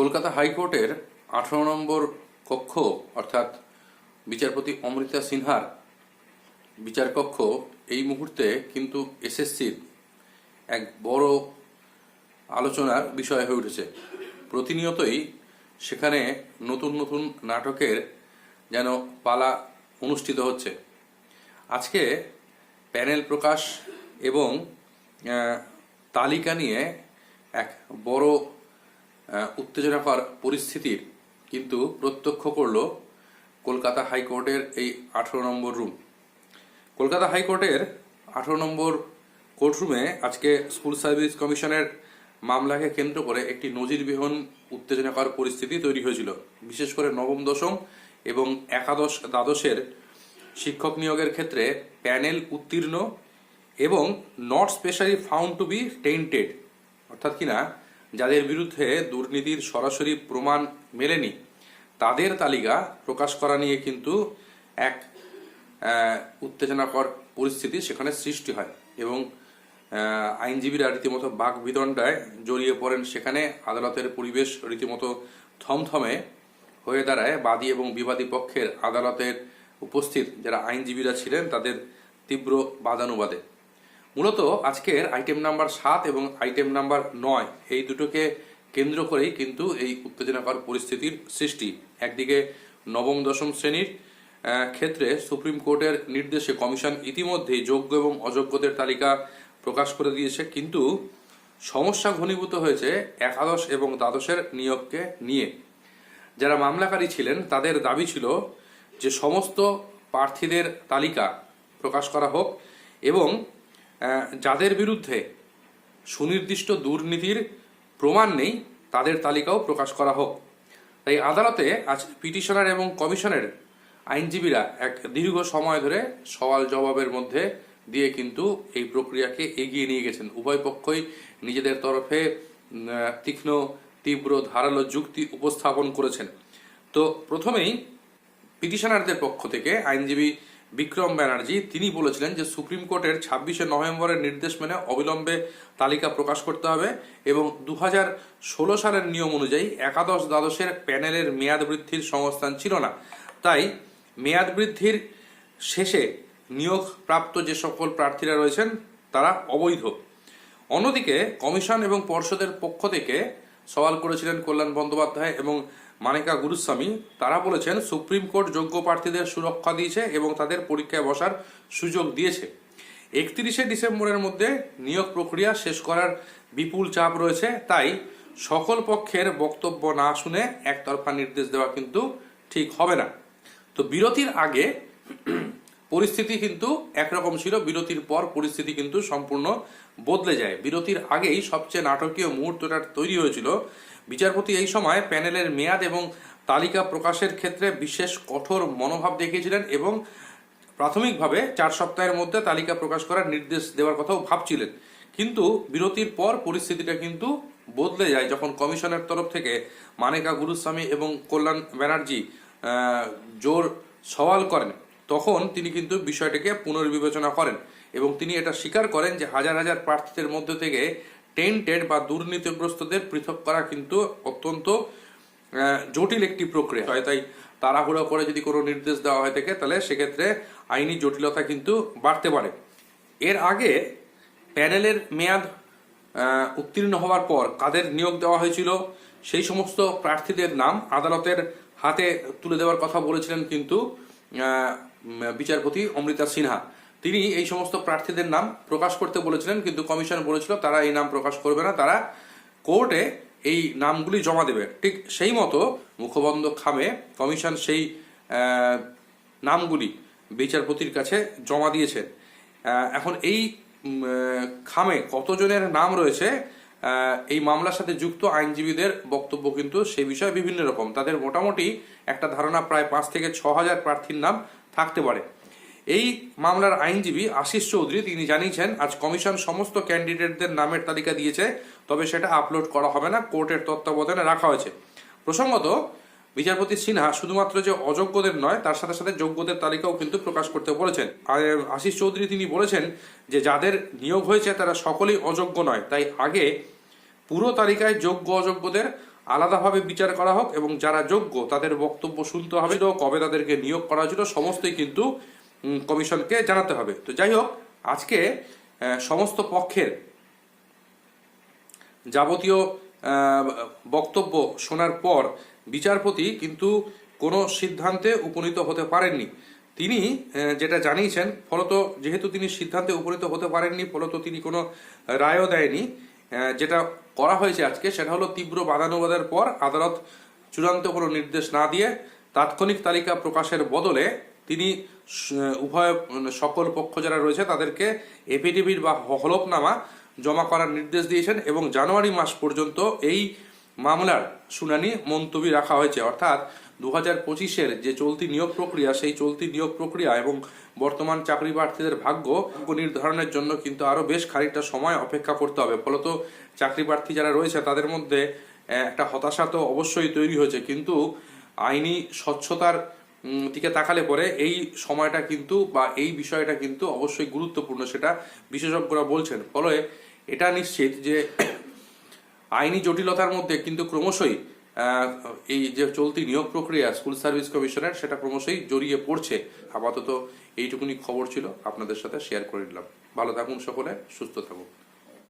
কলকাতা হাইকোর্টের আঠারো নম্বর কক্ষ, অর্থাৎ বিচারপতি অমৃতা সিনহার বিচারকক্ষ, এই মুহূর্তে কিন্তু এসএসসির এক বড় আলোচনার বিষয় হয়ে উঠেছে। প্রতিনিয়তই সেখানে নতুন নতুন নাটকের যেন পালা অনুষ্ঠিত হচ্ছে। আজকে প্যানেল প্রকাশ এবং তালিকা নিয়ে এক বড় উত্তেজনাকর পরিস্থিতির কিন্তু প্রত্যক্ষ করল কলকাতা হাইকোর্টের এই আঠেরো নম্বর রুম। কলকাতা হাইকোর্টের আঠেরো নম্বর কোর্টরুমে আজকে স্কুল সার্ভিস কমিশনের মামলাকে কেন্দ্র করে একটি নজিরবিহীন উত্তেজনাকর পরিস্থিতি তৈরি হয়েছিল। বিশেষ করে নবম, দশম এবং একাদশ, দ্বাদশের শিক্ষক নিয়োগের ক্ষেত্রে প্যানেল উত্তীর্ণ এবং not specially found to be tainted অর্থাৎ কিনা যাদের বিরুদ্ধে দুর্নীতির সরাসরি প্রমাণ মেলেনি, তাদের তালিকা প্রকাশ করা নিয়ে কিন্তু এক উত্তেজনাকর পরিস্থিতি সেখানে সৃষ্টি হয় এবং আইনজীবীরা রীতিমতো বাক বিদণ্ডায় জড়িয়ে পড়েন। সেখানে আদালতের পরিবেশ রীতিমতো থমথমে হয়ে দাঁড়ায়। বাদী এবং বিবাদী পক্ষের আদালতের উপস্থিত যারা আইনজীবীরা ছিলেন, তাদের তীব্র বাদানুবাদে। মূলত আজকের আইটেম নাম্বার সাত এবং আইটেম নাম্বার নয়, এই দুটোকে কেন্দ্র করেই কিন্তু এই উত্তেজনাকর পরিস্থিতির সৃষ্টি। একদিকে নবম, দশম শ্রেণির ক্ষেত্রে সুপ্রিম কোর্টের নির্দেশে কমিশন ইতিমধ্যেই যোগ্য এবং অযোগ্যদের তালিকা প্রকাশ করে দিয়েছে, কিন্তু সমস্যা ঘনীভূত হয়েছে একাদশ এবং দ্বাদশের নিয়োগকে নিয়ে। যারা মামলাকারী ছিলেন, তাদের দাবি ছিল যে সমস্ত প্রার্থীদের তালিকা প্রকাশ করা হোক এবং যাদের বিরুদ্ধে সুনির্দিষ্ট দুর্নীতির প্রমাণ নেই, তাদের তালিকাও প্রকাশ করা হোক। তাই আদালতে আজ পিটিশনার এবং কমিশনের আইনজীবীরা এক দীর্ঘ সময় ধরে সওয়াল জবাবের মধ্যে দিয়ে কিন্তু এই প্রক্রিয়াকে এগিয়ে নিয়ে গেছেন। উভয় পক্ষই নিজেদের তরফে তীক্ষ্ণ, তীব্র, ধারালো যুক্তি উপস্থাপন করেছেন। তো প্রথমেই পিটিশনারদের পক্ষ থেকে আইনজীবী বিক্রম ব্যানার্জি, তিনি বলেছিলেন যে সুপ্রিম কোর্টের ছাব্বিশে নভেম্বরের নির্দেশ মেনে অবিলম্বে তালিকা প্রকাশ করতে হবে এবং দু ষোলো সালের নিয়ম অনুযায়ী একাদশ দ্বাদশের প্যানেলের মেয়াদ বৃদ্ধির সংস্থান ছিল না। তাই মেয়াদ বৃদ্ধির শেষে নিয়োগ প্রাপ্ত যে সকল প্রার্থীরা রয়েছেন, তারা অবৈধ। অন্যদিকে কমিশন এবং পর্ষদের পক্ষ থেকে সওয়াল করেছিলেন কল্যাণ বন্দ্যোপাধ্যায় এবং মানিকা গুরুস্বামী, তারা বলেছেন, সুপ্রিম কোর্ট যোগ্য প্রার্থীদের সুরক্ষা দিয়েছে এবং তাদের পরীক্ষায় বসার সুযোগ দিয়েছে। একত্রিশে ডিসেম্বরের মধ্যে নিয়োগ প্রক্রিয়া শেষ করার বিপুল চাপ রয়েছে, তাই সকল পক্ষের বক্তব্য না শুনে একতরফা নির্দেশ দেওয়া কিন্তু ঠিক হবে না। তো বিরতির আগে পরিস্থিতি কিন্তু একরকম ছিল। বিরতির পর পরিস্থিতি কিন্তু সম্পূর্ণ বদলে যায়। বিরতির আগেই সবচেয়ে নাটকীয় মুহূর্তটা তৈরি হয়েছিল। বিচারপতি এই সময় প্যানেলের মেয়াদ এবং তালিকা প্রকাশের ক্ষেত্রে বিশেষ কঠোর মনোভাব দেখিয়েছিলেন এবং প্রাথমিকভাবে চার সপ্তাহের মধ্যে তালিকা প্রকাশ করার নির্দেশ দেওয়ার কথাও ভাবছিলেন। কিন্তু বিরতির পর পরিস্থিতিটা কিন্তু বদলে যায়। যখন কমিশনের তরফ থেকে মানেকা গুরুস্বামী এবং কল্যাণ ব্যানার্জি জোর সওয়াল করেন তখন তিনি কিন্তু বিষয়টিকে পুনর্বিবেচনা করেন এবং তিনি এটা স্বীকার করেন যে হাজার হাজার প্রার্থীদের মধ্যে থেকে টেন্টেড বা দুর্নীতিগ্রস্তদের পৃথক করা কিন্তু অত্যন্ত জটিল একটি প্রক্রিয়া। হয় তাই তাড়াহুড়ো করে যদি কোনো নির্দেশ দেওয়া হয়ে থাকে তাহলে সেক্ষেত্রে আইনি জটিলতা কিন্তু বাড়তে পারে। এর আগে প্যানেলের মেয়াদ উত্তীর্ণ হওয়ার পর কাদের নিয়োগ দেওয়া হয়েছিল, সেই সমস্ত প্রার্থীদের নাম আদালতের হাতে তুলে দেওয়ার কথা বলেছিলেন কিন্তু বিচারপতি অমৃতা সিনহা। তিনি এই সমস্ত প্রার্থীদের নাম প্রকাশ করতে বলেছিলেন, কিন্তু কমিশন বলেছিল তারা এই নাম প্রকাশ করবে না, তারা কোর্টে এই নামগুলি জমা দেবে। ঠিক সেই মতো মুখবন্ধ খামে কমিশন সেই নামগুলি বিচারপতির কাছে জমা দিয়েছেন এখন এই খামে কতজনের নাম রয়েছে এই মামলার সাথে যুক্ত আইনজীবীদের বক্তব্য কিন্তু সেই বিষয়ে বিভিন্ন রকম। তাদের মোটামুটি একটা ধারণা প্রায় পাঁচ থেকে ছ হাজার প্রার্থীর নাম থাকতে পারে। এই মামলার আইনজীবী আশিস চৌধুরী, তিনি জানিয়েছেন, আজ কমিশন সমস্ত ক্যান্ডিডেটদের নামের তালিকা দিয়েছে, তবে সেটা আপলোড করা হবে না, কোর্টের তত্ত্বাবধানে রাখা হয়েছে। প্রসঙ্গত, বিচারপতি সিনহা শুধুমাত্র যে অযোগ্যদের নয়, তার সাথে সাথে যোগ্যদের তালিকাও কিন্তু প্রকাশ করতে বলেছেন। আশিস চৌধুরী তিনি বলেছেন যে, যাদের নিয়োগ হয়েছে, তারা সকলেই অযোগ্য নয়। তাই আগে পুরো তালিকায় যোগ্য অযোগ্যদের আলাদাভাবে বিচার করা হোক এবং যারা যোগ্য তাদের বক্তব্য শুনতে হবে। কবে তাদেরকে নিয়োগ করা হয়েছিল সমস্তই কিন্তু কমিশনকে জানাতে হবে। তো যাই হোক, আজকে সমস্ত পক্ষের যাবতীয় বক্তব্য শোনার পর বিচারপতি কিন্তু কোনো সিদ্ধান্তে উপনীত হতে পারেননি। তিনি যেটা জানিয়েছেন, ফলত যেহেতু তিনি সিদ্ধান্তে উপনীত হতে পারেননি, ফলত তিনি কোনো রায়ও দেয়নি যেটা করা হয়েছে আজকে, সেটা হলো তীব্র বাধানুবাদের পর আদালত চূড়ান্ত কোনো নির্দেশ না দিয়ে তাৎক্ষণিক তালিকা প্রকাশের বদলে তিনি উভয় সকল পক্ষ যারা রয়েছে তাদেরকে এফিডেভিট বা হলফনামা জমা করার নির্দেশ দিয়েছেন এবং জানুয়ারি মাস পর্যন্ত এই মামলার শুনানি মুলতবি রাখা হয়েছে। অর্থাৎ দু হাজার পঁচিশের যে চলতি নিয়োগ প্রক্রিয়া, সেই চলতি নিয়োগ প্রক্রিয়া এবং বর্তমান চাকরি প্রার্থীদের ভাগ্য নির্ধারণের জন্য কিন্তু আরও বেশ খানিকটা সময় অপেক্ষা করতে হবে। ফলত চাকরি প্রার্থী যারা রয়েছে, তাদের মধ্যে একটা হতাশা তো অবশ্যই তৈরি হয়েছে। কিন্তু আইনি স্বচ্ছতার দিকে তাকালে পরে এই সময়টা কিন্তু বা এই বিষয়টা কিন্তু অবশ্যই গুরুত্বপূর্ণ, সেটা বিশেষজ্ঞরা বলছেন। ফলে এটা নিশ্চিত যে আইনি জটিলতার মধ্যে কিন্তু ক্রমশই এই যে চলতি নিয়োগ প্রক্রিয়া স্কুল সার্ভিস কমিশনের, সেটা ক্রমশই জড়িয়ে পড়ছে। আপাতত এইটুকুনি খবর ছিল, আপনাদের সাথে শেয়ার করে নিলাম। ভালো থাকুন সকলে, সুস্থ থাকুন।